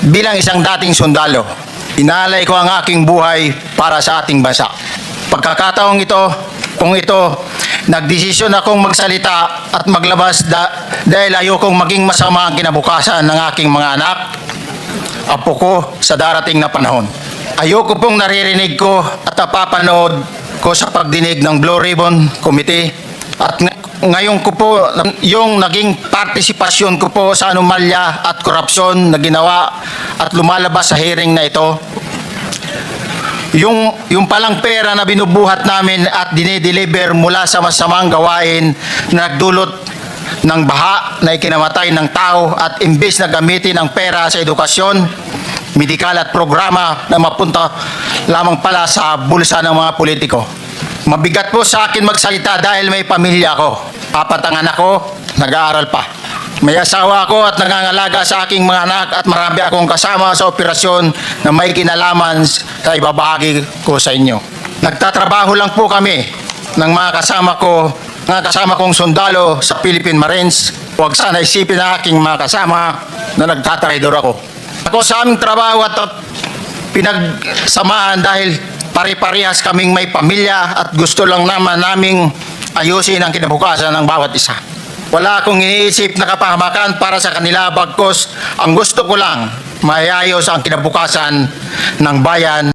Bilang isang dating sundalo, inalay ko ang aking buhay para sa ating bansa. Pagkakataong ito, kung ito, nagdesisyon akong magsalita at maglabas da- dahil ayokong maging masama ang kinabukasan ng aking mga anak, apo ko sa darating na panahon. Ayoko pong naririnig ko at napapanood ko sa pagdinig ng Blue Ribbon Committee at ngayon ko po yung naging partisipasyon ko po sa anomalya at korupsyon na ginawa at lumalabas sa hearing na ito yung yung palang pera na binubuhat namin at dinideliver mula sa masamang gawain na nagdulot ng baha na ikinamatay ng tao at imbes na gamitin ang pera sa edukasyon, medikal at programa na mapunta lamang pala sa bulsa ng mga politiko. Mabigat po sa akin magsalita dahil may pamilya ko. Apat ang anak ko, nag-aaral pa. May asawa ako at nangangalaga sa aking mga anak at marami akong kasama sa operasyon na may kinalaman sa ibabahagi ko sa inyo. Nagtatrabaho lang po kami ng mga kasama ko, mga kasama kong sundalo sa Philippine Marines. Huwag sana isipin ng aking mga kasama na nagtatraidor ako. Ako sa aming trabaho at pinagsamahan dahil pare-parehas kaming may pamilya at gusto lang naman naming ayusin ang kinabukasan ng bawat isa. Wala akong iniisip na kapahamakan para sa kanila bagkos ang gusto ko lang maayos ang kinabukasan ng bayan